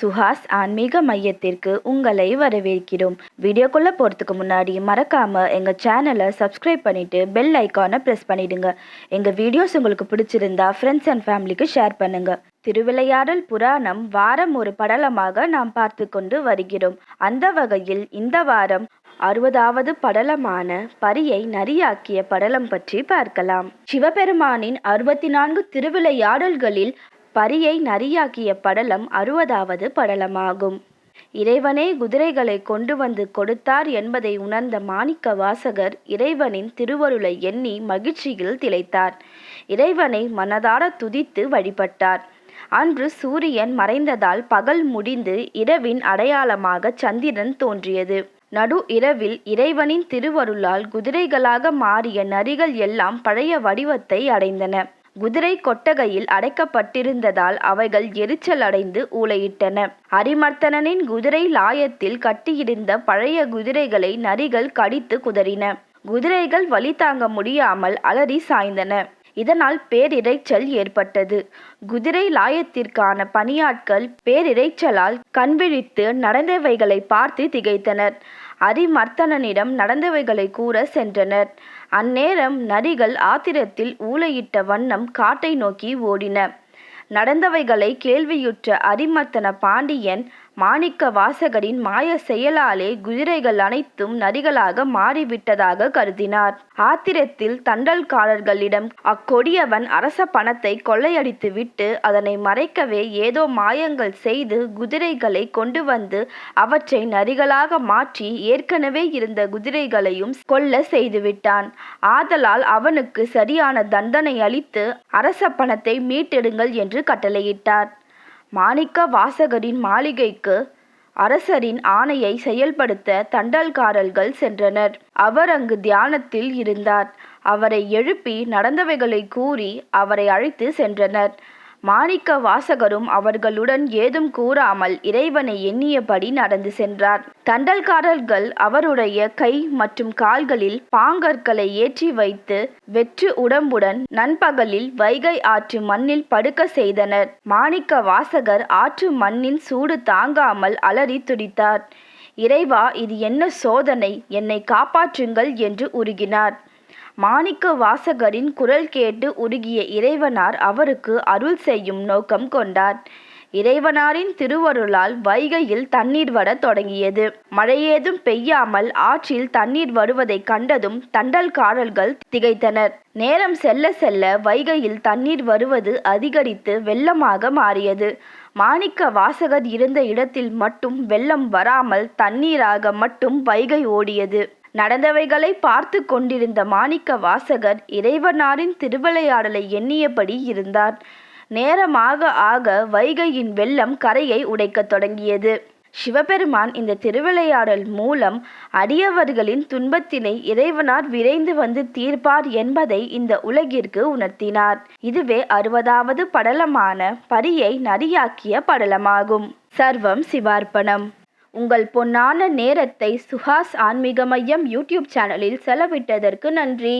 சுஹாஸ் ஆன்மீக மையத்திற்கு உங்களை வரவேற்கிறோம். வீடியோக்குள்ளே போகிறதுக்கு முன்னாடி மறக்காமல் எங்கள் சேனலை சப்ஸ்கிரைப் பண்ணிவிட்டு பெல் ஐக்கானை ப்ரெஸ் பண்ணிடுங்க. எங்கள் வீடியோஸ் உங்களுக்கு பிடிச்சிருந்தா ஃப்ரெண்ட்ஸ் அண்ட் ஃபேமிலிக்கு ஷேர் பண்ணுங்கள் திருவிளையாடல் புராணம் வாரம் ஒரு படலமாக நாம் பார்த்து கொண்டு வருகிறோம். அந்த வகையில் இந்த வாரம் அறுபதாவது படலமான பரியை நரியாக்கிய படலம் பற்றி பார்க்கலாம். சிவபெருமானின் அறுபத்தி நான்கு திருவிளையாடல்களில் பரியை நரியாக்கிய படலம் அறுபதாவது படலமாகும். இறைவனே குதிரைகளை கொண்டு வந்து கொடுத்தார் என்பதை உணர்ந்த மாணிக்க வாசகர் இறைவனின் திருவருளை எண்ணி மகிழ்ச்சியில் திளைத்தார். இறைவனை மனதார துதித்து வழிபட்டார். அன்று சூரியன் மறைந்ததால் பகல் முடிந்து இரவின் அடையாளமாக சந்திரன் தோன்றியது. நடு இரவில் இறைவனின் திருவருளால் குதிரைகளாக மாறிய நரிகள் எல்லாம் பழைய வடிவத்தை அடைந்தன. குதிரை கொட்டகையில் அடைக்கப்பட்டிருந்ததால் அவைகள் எரிச்சல் அடைந்து ஊளையிட்டன. அரிமர்த்தனனின் குதிரை லாயத்தில் கட்டியிருந்த பழைய குதிரைகளை நரிகள் கடித்து குதறின. குதிரைகள் வழி தாங்க முடியாமல் அலறி சாய்ந்தன. இதனால் பேரிரைச்சல் ஏற்பட்டது. குதிரை லாயத்திற்கான பணியாட்கள் பேரிரைச்சலால் கண்விழித்து நடந்தவைகளை பார்த்து திகைத்தனர். அரிமர்த்தனனிடம் நடந்தவைகளை கூற சென்றனர். அந்நேரம் நரிகள் ஆத்திரத்தில் ஊளையிட்ட வண்ணம் காட்டை நோக்கி ஓடின. நடந்தவைகளை கேள்வியுற்ற அரிமர்த்தன பாண்டியன் மாணிக்க வாசகரின் மாய செயலாலே குதிரைகள் அனைத்தும் நரிகளாக மாறிவிட்டதாக கருதினார். ஆத்திரத்தில் தண்டல்காரர்களிடம் அக்கொடியவன் அரச பணத்தை கொள்ளையடித்து விட்டு அதனை மறைக்கவே ஏதோ மாயங்கள் செய்து குதிரைகளை கொண்டு வந்து அவற்றை நரிகளாக மாற்றி ஏற்கனவே இருந்த குதிரைகளையும் கொல்ல செய்துவிட்டான். ஆதலால் அவனுக்கு சரியான தண்டனை அளித்து அரச பணத்தை மீட்டெடுங்கள் என்று கட்டளையிட்டார். மாணிக்க வாசகரின் மாளிகைக்கு அரசரின் ஆணையை செயல்படுத்த தண்டல்காரர்கள் சென்றனர். அவர் அங்கு தியானத்தில் இருந்தார். அவரை எழுப்பி நடந்தவைகளை கூறி அவரை அழைத்து சென்றனர். மாணிக்க வாசகரும் அவர்களுடன் ஏதும் கூறாமல் இறைவனை எண்ணியபடி நடந்து சென்றார். தண்டல்காரர்கள் அவருடைய கை மற்றும் கால்களில் பாங்கற்களை ஏற்றி வைத்து வெற்று உடம்புடன் நண்பகலில் வைகை ஆற்று மண்ணில் படுக்க செய்தனர். மாணிக்க வாசகர் ஆற்று மண்ணின் சூடு தாங்காமல் அலறி துடித்தார். இறைவா இது என்ன சோதனை? என்னை காப்பாற்றுங்கள் என்று உருகினார். மாணிக்க வாசகரின் குரல் கேட்டு உருகிய இறைவனார் அவருக்கு அருள் செய்யும் நோக்கம் கொண்டார். இறைவனாரின் திருவருளால் வைகையில் தண்ணீர் வர தொடங்கியது. மழையேதும் பெய்யாமல் ஆற்றில் தண்ணீர் வருவதை கண்டதும் தண்டல்காரர்கள் திகைத்தனர். நேரம் செல்ல செல்ல வைகையில் தண்ணீர் வருவது அதிகரித்து வெள்ளமாக மாறியது. மாணிக்க வாசகர் இருந்த இடத்தில் மட்டும் வெள்ளம் வராமல் தண்ணீராக மட்டும் வைகை ஓடியது. நடந்தவைகளை பார்த்து கொண்டிருந்த மாணிக்க வாசகர் இறைவனாரின் திருவிளையாடலை எண்ணியபடி இருந்தார். நேரமாக ஆக வைகையின் வெள்ளம் கரையை உடைக்கத் தொடங்கியது. சிவபெருமான் இந்த திருவிளையாடல் மூலம் அடியவர்களின் துன்பத்தினை இறைவனார் விரைந்து வந்து தீர்ப்பார் என்பதை இந்த உலகிற்கு உணர்த்தினார். இதுவே அறுபதாவது படலமான பரியை நரியாக்கிய படலமாகும். சர்வம் சிவார்ப்பணம். உங்கள் பொன்னான நேரத்தை சுஹாஸ் ஆன்மீக மையம் யூடியூப் சேனலில் செலவிட்டதற்கு நன்றி.